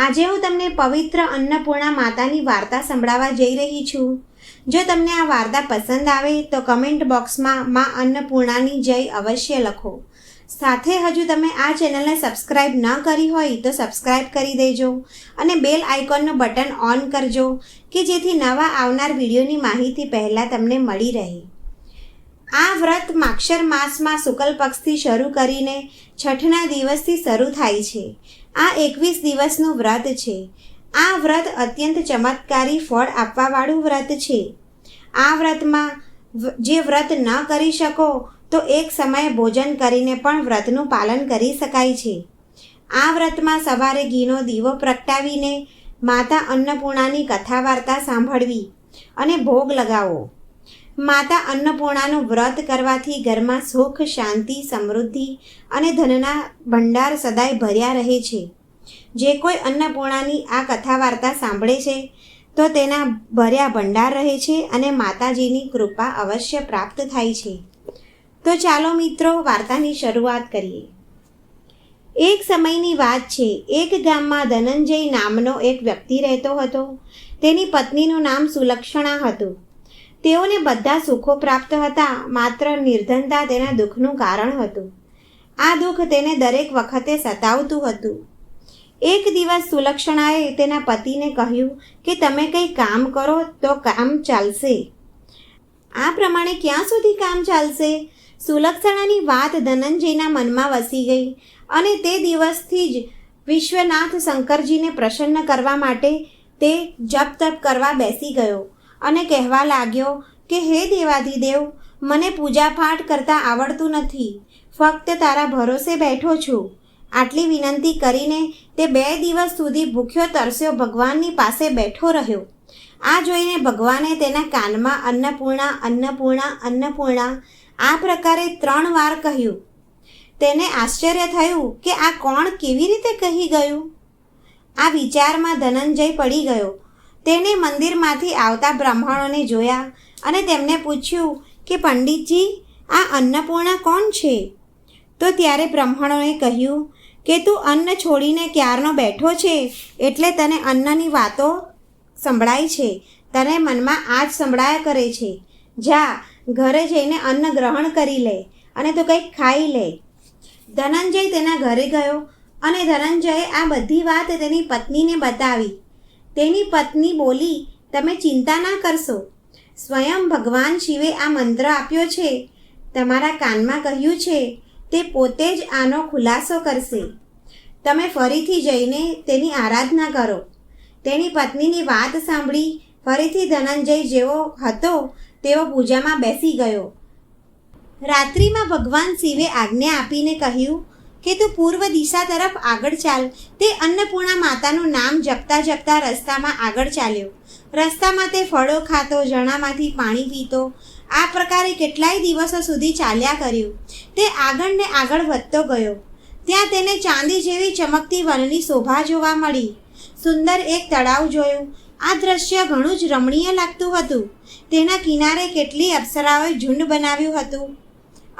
આજે હું તમને પવિત્ર અન્નપૂર્ણા માતાની વાર્તા સંભળાવવા જઈ રહી છું. જો તમને આ વાર્તા પસંદ આવે તો કમેન્ટ બોક્સમાં માં અન્નપૂર્ણાની જય અવશ્ય લખો. સાથે હજુ તમે આ ચેનલને સબસ્ક્રાઇબ ન કરી હોય તો સબસ્ક્રાઇબ કરી દેજો અને બેલ આઇકોનનું બટન ઓન કરજો કે જેથી નવા આવનાર વિડીયોની માહિતી પહેલાં તમને મળી રહે. આ વ્રત માક્ષર માસમાં શુકલ પક્ષથી શરૂ કરીને છઠના દિવસથી શરૂ થાય છે. આ એકવીસ દિવસનું વ્રત છે. આ વ્રત અત્યંત ચમત્કારી ફળ આપવાવાળું વ્રત છે. આ વ્રતમાં જે વ્રત ન કરી શકો, તો એક સમયે ભોજન કરીને પણ વ્રતનું પાલન કરી શકાય છે. આ વ્રતમાં સવારે ઘીનો દીવો પ્રગટાવીને માતા અન્નપૂર્ણાની કથા વાર્તા સાંભળવી અને ભોગ લગાવો. માતા અન્નપૂર્ણાનું વ્રત કરવાથી ઘરમાં સુખ, શાંતિ, સમૃદ્ધિ અને ધનના ભંડાર સદાય ભર્યા રહે છે. જે કોઈ અન્નપૂર્ણાની આ કથા વાર્તા સાંભળે છે, તો તેના ભર્યા ભંડાર રહે છે અને માતાજીની કૃપા અવશ્ય પ્રાપ્ત થાય છે. તો ચાલો મિત્રો, વાર્તાની શરૂઆત કરીએ. એક સમયની વાત છે, એક ગામમાં ધનંજય નામનો એક વ્યક્તિ રહેતો હતો. તેની પત્નીનું નામ સુલક્ષણા હતું. તેઓને બધા સુખો પ્રાપ્ત હતા, માત્ર નિર્ધનતા તેના દુઃખનું કારણ હતું. આ દુઃખ તેને દરેક વખતે સતાવતું હતું. એક દિવસ સુલક્ષણાએ તેના પતિને કહ્યું કે, તમે કંઈ કામ કરો તો કામ ચાલશે. આ પ્રમાણે ક્યાં સુધી કામ ચાલશે? સુલક્ષણાની વાત ધનંજયના મનમાં વસી ગઈ અને તે દિવસથી જ વિશ્વનાથ શંકરજીને પ્રસન્ન કરવા માટે તે જપ તપ કરવા બેસી ગયો. અને કહેવા લાગ્યો કે, હે દેવાધિદેવ મને પૂજાપાઠ કરતાં આવડતું નથી. ફક્ત તારા ભરોસે બેઠો છું. આટલી વિનંતી કરીને તે બે દિવસ સુધી ભૂખ્યો તરસ્યો ભગવાનની પાસે બેઠો રહ્યો. આ જોઈને ભગવાને તેના કાનમાં અન્નપૂર્ણા અન્નપૂર્ણા અન્નપૂર્ણા, આ પ્રકારે ત્રણ વાર કહ્યું. તેને આશ્ચર્ય થયું કે આ કોણ કેવી રીતે કહી ગયું? આ વિચારમાં ધનંજય પડી ગયો. તેણે મંદિરમાંથી આવતા બ્રાહ્મણોને જોયા અને તેમને પૂછ્યું કે, પંડિતજી, આ અન્નપૂર્ણા કોણ છે? તો ત્યારે બ્રાહ્મણોએ કહ્યું કે, તું અન્ન છોડીને ક્યારનો બેઠો છે એટલે તને અન્નની વાતો સંભળાય છે. તને મનમાં આ જ સંભળાયા કરે છે. જા, ઘરે જઈને અન્ન ગ્રહણ કરી લે અને તું કંઈક ખાઈ લે. ધનંજય તેના ઘરે ગયો અને ધનંજયે આ બધી વાત તેની પત્નીને બતાવી. તેની પત્ની બોલી, તમે ચિંતા ના કરશો. સ્વયં ભગવાન શિવે આ મંત્ર આપ્યો છે. તમારા કાનમાં કહ્યું છે, તે પોતે જ આનો ખુલાસો કરશે. તમે ફરીથી જઈને તેની આરાધના કરો. તેની પત્નીની વાત સાંભળી, ફરીથી ધનંજય જેવો હતો તેવો પૂજામાં બેસી ગયો. રાત્રિમાં ભગવાન શિવે આજ્ઞા આપીને કહ્યું કે તું પૂર્વ દિશા તરફ આગળ ચાલ. તે અન્નપૂર્ણા માતાનું નામ જપતા જપતા રસ્તામાં આગળ ચાલ્યો. રસ્તામાં તે ફળો ખાતો જણામાંથી પાણી પીતો. આ પ્રકારે કેટલાય દિવસો સુધી ચાલ્યા કર્યું. તે આગળ ને આગળ વધતો ગયો. ત્યાં તેને ચાંદી જેવી ચમકતી વનની શોભા જોવા મળી. સુંદર એક તળાવ જોયું. આ દ્રશ્ય ઘણું જ રમણીય લાગતું હતું. તેના કિનારે કેટલી અપ્સરાઓએ ઝુંડ બનાવ્યું હતું.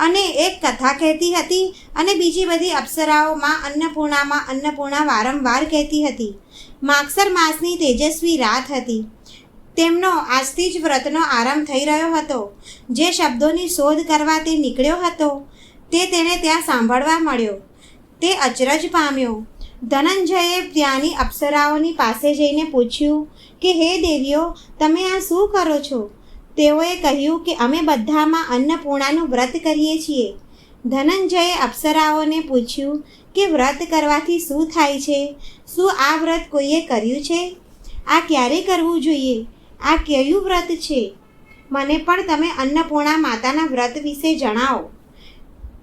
અને એક કથા કહેતી હતી અને બીજી બધી અપ્સરાઓમાં અન્નપૂર્ણામાં અન્નપૂર્ણા વારંવાર કહેતી હતી. માગસર માસની તેજસ્વી રાત હતી. તેમનો આજથી જ વ્રતનો આરંભ થઈ રહ્યો હતો. જે શબ્દોની શોધ કરવા તે નીકળ્યો હતો, તે તેને ત્યાં સાંભળવા મળ્યો. તે અચરજ પામ્યો. ધનંજયે ત્યાંની અપ્સરાઓની પાસે જઈને પૂછ્યું કે, હે દેવીઓ, તમે આ શું કરો છો? તેઓએ કહ્યું કે અમે બધામાં અન્નપૂર્ણાનું વ્રત કરીએ છીએ. ધનંજયે અપ્સરાઓને પૂછ્યું કે વ્રત કરવાથી શું થાય છે? શું આ વ્રત કોઈએ કર્યું છે? આ ક્યારે કરવું જોઈએ? આ કયું વ્રત છે? મને પણ તમે અન્નપૂર્ણા માતાના વ્રત વિશે જણાવો.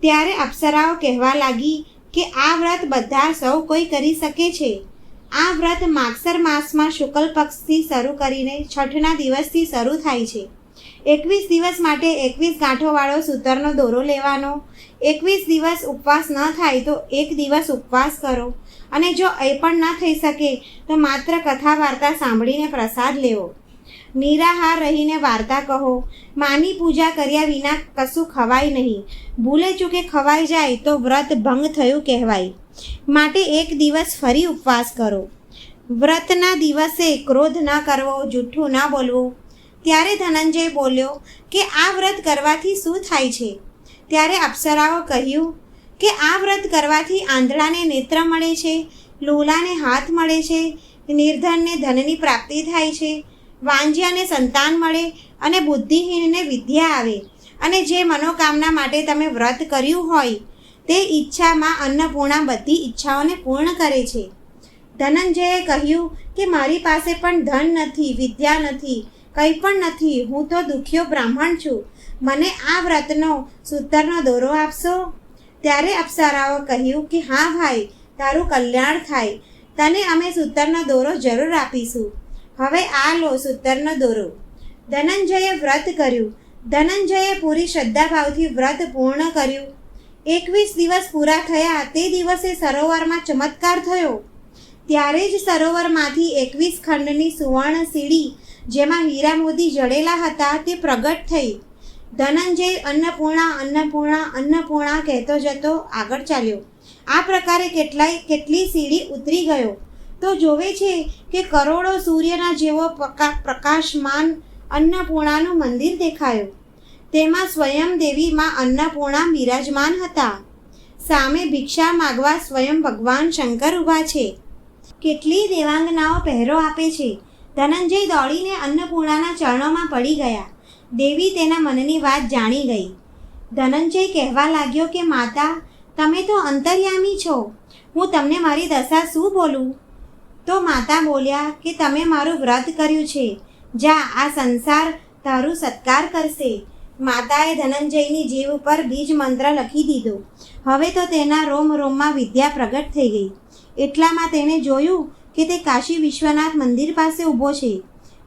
ત્યારે અપ્સરાઓ કહેવા લાગી કે આ વ્રત બધા સૌ કોઈ કરી શકે છે. આ વ્રત માગસર માસમાં શુક્લ પક્ષથી શરૂ કરીને છઠના દિવસથી શરૂ થાય છે. એકવીસ દિવસ માટે એકવીસ ગાંઠોવાળો સૂતરનો દોરો લેવાનો. એકવીસ દિવસ ઉપવાસ ન થાય તો એક દિવસ ઉપવાસ કરો. અને જો એ પણ ન થઈ શકે, તો માત્ર કથા વાર્તા સાંભળીને પ્રસાદ લેવો. નિરાહાર રહીને વાર્તા કહો. માની પૂજા કર્યા વિના કશું ખવાય નહીં. ભૂલે ચૂકે ખવાઈ જાય તો વ્રત ભંગ થયું કહેવાય. માટે એક દિવસ ફરી ઉપવાસ કરો. વ્રતના દિવસે ક્રોધ ન કરવો, જૂઠું ન બોલવું. ત્યારે ધનંજય બોલ્યો કે આ વ્રત કરવાથી શું થાય છે? ત્યારે અપ્સરાઓ કહ્યું કે આ વ્રત કરવાથી આંધળાને નેત્ર મળે છે, લોલાને હાથ મળે છે, નિર્ધનને ધનની પ્રાપ્તિ થાય છે, વાંજ્યાને સંતાન મળે અને બુદ્ધિહીનને વિદ્યા આવે. અને જે મનોકામના માટે તમે વ્રત કર્યું હોય, તે ઈચ્છામાં અન્નપૂર્ણા બધી ઈચ્છાઓને પૂર્ણ કરે છે. ધનંજયે કહ્યું કે મારી પાસે પણ ધન નથી, વિદ્યા નથી કંઈ પણ નથી. હું તો દુખ્યો બ્રાહ્મણ છું. મને આ વ્રતનો સૂતરનો દોરો આપશો? ત્યારે અપ્સરાઓ કહ્યું કે, હા ભાઈ, તારું કલ્યાણ થાય. તને અમે સૂતરનો દોરો જરૂર આપીશું. હવે આ લો સૂતરનો દોરો. ધનંજયે વ્રત કર્યું. ધનંજયે પૂરી શ્રદ્ધાભાવથી વ્રત પૂર્ણ કર્યું. એકવીસ દિવસ પૂરા થયા. તે દિવસે સરોવરમાં ચમત્કાર થયો. ત્યારે જ સરોવરમાંથી એકવીસ ખંડની સુવર્ણ સીડી જેમાં હીરા મોતી જડેલા હતા, તે પ્રગટ થઈ. ધનંજય અન્નપૂર્ણા અન્નપૂર્ણા અન્નપૂર્ણા કહેતો જતો આગળ ચાલ્યો. આ પ્રકારે કેટલાય, કેટલી સીડી ઉતરી ગયો. તો જોવે છે કે કરોડો સૂર્યના જેવો પ્રકા- પ્રકાશમાન અન્નપૂર્ણાનું મંદિર દેખાયું. તેમાં સ્વયં દેવી અન્નપૂર્ણા બિરાજમાન હતા. સામે ભિક્ષા માગવા સ્વયં ભગવાન શંકર ઊભા છે. કેટલી દેવાંગનાઓ પહેરો આપે છે. ધનંજય દોડીને અન્નપૂર્ણાના ચરણોમાં પડી ગયા. દેવી તેના મનની વાત જાણી ગઈ. ધનંજય કહેવા લાગ્યો કે, માતા, તમે તો અંતર્યામી છો. હું તમને મારી દશા શું બોલું? તો માતા બોલ્યા કે, તમે મારું વ્રત કર્યું છે. જા, આ સંસાર તારું સત્કાર કરશે. માતાએ ધનંજયની જીવ ઉપર બીજ મંત્ર લખી દીધો. હવે તો તેના રોમ રોમમાં વિદ્યા પ્રગટ થઈ ગઈ. એટલામાં તેણે જોયું કે તે કાશી વિશ્વનાથ મંદિર પાસે ઊભો છે.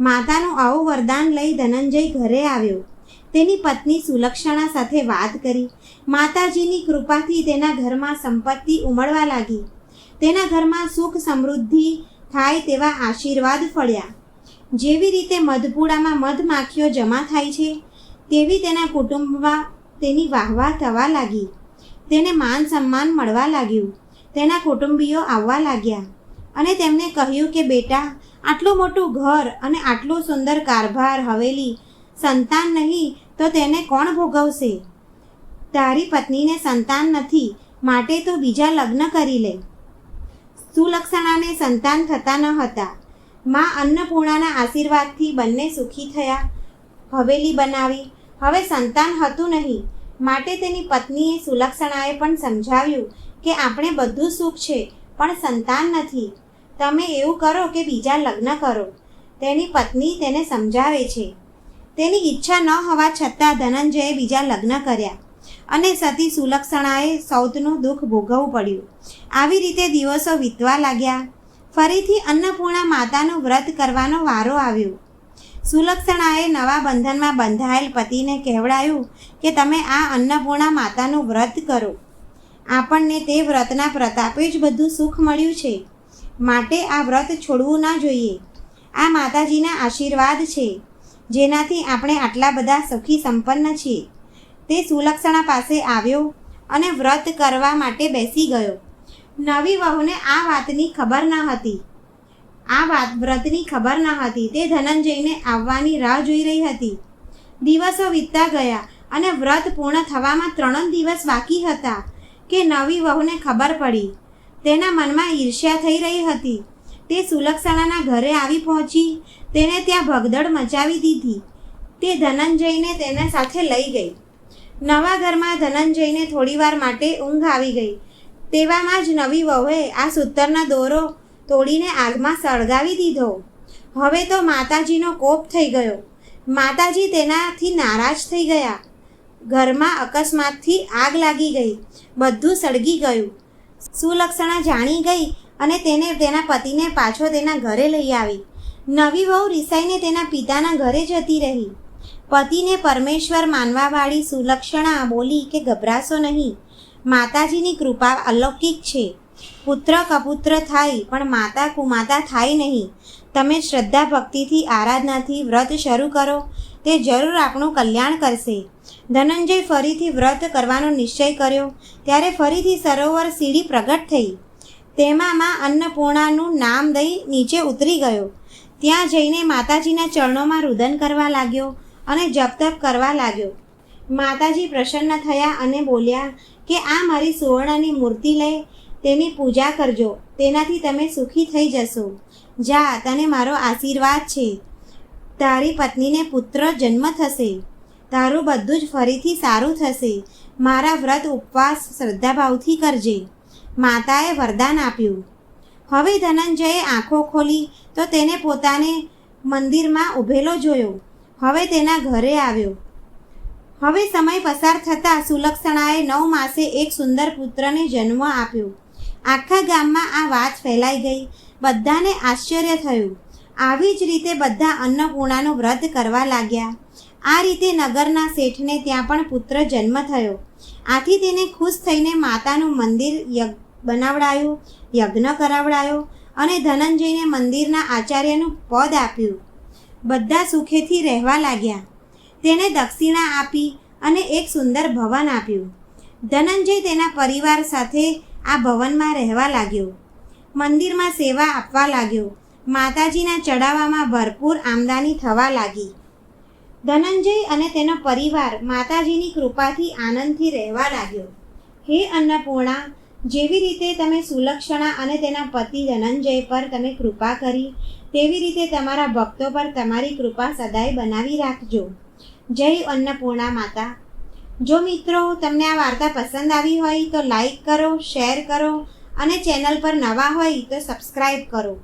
માતાનું આવું વરદાન લઈ ધનંજય ઘરે આવ્યો. તેની પત્ની સુલક્ષણા સાથે વાત કરી. માતાજીની કૃપાથી તેના ઘરમાં સંપત્તિ ઉમળવા લાગી. તેના ઘરમાં સુખ સમૃદ્ધિ થાય તેવા આશીર્વાદ ફળ્યા. જેવી રીતે મધપુડામાં મધમાખીઓ જમા થાય છે, તેવી તેના કુટુંબમાં તેની વાહવાહ થવા લાગી. તેને માન સન્માન મળવા લાગ્યું. તેના કુટુંબીઓ આવવા લાગ્યા. અને તેમને કહ્યું કે, બેટા, આટલું મોટું ઘર અને આટલું સુંદર કારભાર હવેલી, સંતાન નહીં તો તેને કોણ ભોગવશે? તારી પત્નીને સંતાન નથી, માટે તો બીજા લગ્ન કરી લે. સુલક્ષણાને સંતાન થતા ન હતા. મા અન્નપૂર્ણાના આશીર્વાદથી બંને સુખી થયા. હવેલી બનાવી. હવે સંતાન હતું નહીં. માટે તેની પત્નીએ સુલક્ષણાએ પણ સમજાવ્યું કે, આપણે બધું સુખ છે, પણ સંતાન નથી. તમે એવું કરો કે બીજા લગ્ન કરો. તેની પત્ની તેને સમજાવે છે. તેની ઈચ્છા ન હોવા છતાં ધનંજયે બીજા લગ્ન કર્યા અને સતી સુલક્ષણાએ સૌતનું દુઃખ ભોગવવું પડ્યું. આવી રીતે દિવસો વીતવા લાગ્યા. ફરીથી અન્નપૂર્ણા માતાનું વ્રત કરવાનો વારો આવ્યો. સુલક્ષણાએ નવા બંધનમાં બંધાયેલ પતિને કહેવડાયું કે તમે આ અન્નપૂર્ણા માતાનું વ્રત કરો. આપણને તે વ્રતના પ્રતાપે જ બધું સુખ મળ્યું છે. માટે આ વ્રત છોડવું ના જોઈએ. આ માતાજીના આશીર્વાદ છે, જેનાથી આપણે આટલા બધા સુખી સંપન્ન છીએ. તે સુલક્ષણા પાસે આવ્યો અને વ્રત કરવા માટે બેસી ગયો. નવી વહુને આ વાતની ખબર ન હતી. આ વાત વ્રતની ખબર ન હતી. તે ધનંજયને આવવાની રાહ જોઈ રહી હતી. દિવસો વીતતા ગયા અને વ્રત પૂર્ણ થવામાં ત્રણ દિવસ બાકી હતા કે નવી વહુને ખબર પડી. તેના મનમાં ઈર્ષ્યા થઈ રહી હતી. તે સુલક્ષણાના ઘરે આવી પહોંચી. તેને ત્યાં ભગદડ મચાવી દીધી. તે ધનંજયને તેના સાથે લઈ ગઈ. નવા ઘરમાં ધનંજયને થોડીવાર માટે ઊંઘ આવી ગઈ. તેવામાં જ નવી વહુએ આ સૂતરના દોરો તોડીને આગમાં સળગાવી દીધો. હવે તો માતાજીનો કોપ થઈ ગયો. માતાજી તેનાથી નારાજ થઈ ગયા. ઘરમાં અકસ્માતથી આગ લાગી ગઈ. બધું સળગી ગયું. સુલક્ષણા જાણી ગઈ અને તેને તેના પતિને પાછો તેના ઘરે લઈ આવી. નવી વહુ રિસાઈને તેના પિતાના ઘરે જતી રહી. પતિને પરમેશ્વર માનવાવાળી સુલક્ષણા બોલી કે ગભરાશો નહીં. માતાજીની કૃપા અલૌકિક છે. પુત્ર કપુત્ર થાય, પણ માતા કુમાતા થાય નહીં. તમે શ્રદ્ધા ભક્તિથી, આરાધનાથી વ્રત શરૂ કરો. તે જરૂર આપણું કલ્યાણ કરશે. ધનંજય ફરીથી વ્રત કરવાનો નિશ્ચય કર્યો. ત્યારે ફરીથી સરોવર સીડી પ્રગટ થઈ. તેમાં માં અન્નપૂર્ણાનું નામ દઈ નીચે ઉતરી ગયો. ત્યાં જઈને માતાજીના ચરણોમાં રુદન કરવા લાગ્યો અને જપ તપ કરવા લાગ્યો. માતાજી પ્રસન્ન થયા અને બોલ્યા કે આ મારી સુવર્ણની મૂર્તિ લઈ તેની પૂજા કરજો, તેનાથી તમે સુખી થઈ જશો. જા, તને મારો આશીર્વાદ છે. તારી પત્નીને પુત્ર જન્મ થશે. તારું બધું જ ફરીથી સારું થશે. મારા વ્રત ઉપવાસ શ્રદ્ધાભાવથી કરજે. માતાએ વરદાન આપ્યું. હવે ધનંજયે આંખો ખોલી તો તેને પોતાને મંદિરમાં ઊભેલો જોયો. હવે તેના ઘરે આવ્યો. હવે સમય પસાર થતાં સુલક્ષણાએ નવ માસે એક સુંદર પુત્રને જન્મ આપ્યો. આખા ગામમાં આ વાત ફેલાઈ ગઈ. બધાને આશ્ચર્ય થયું. આવી જ રીતે બધા અન્નપૂર્ણાનું વ્રત કરવા લાગ્યા. આ રીતે નગરના શેઠને ત્યાં પણ પુત્ર જન્મ થયો. આથી તેને ખુશ થઈને માતાનું મંદિર યજ્ઞ બનાવડાયું, યજ્ઞ કરાવડાયો અને ધનંજયને મંદિરના આચાર્યનું પદ આપ્યું. બધા સુખેથી રહેવા લાગ્યા. તેણે દક્ષિણા આપી અને એક સુંદર ભવન આપ્યું. ધનંજય તેના પરિવાર સાથે આ ભવનમાં રહેવા લાગ્યો. મંદિરમાં સેવા આપવા લાગ્યો. માતાજીના ચડાવવામાં ભરપૂર આમદાની થવા લાગી. ધનંજય અને તેનો પરિવાર માતાજીની કૃપાથી આનંદથી રહેવા લાગ્યો. હે અન્નપૂર્ણા, જેવી રીતે તમે સુલક્ષણા અને તેના પતિ ધનંજય પર તમે કૃપા કરી, તેવી રીતે તમારા ભક્તો પર તમારી કૃપા સદાય બનાવી રાખજો. જય અન્નપૂર્ણા માતા. જો મિત્રો તમને આ વાર્તા પસંદ આવી હોય તો લાઈક કરો, શેર કરો અને ચેનલ પર નવા હોય તો સબસ્ક્રાઈબ કરો.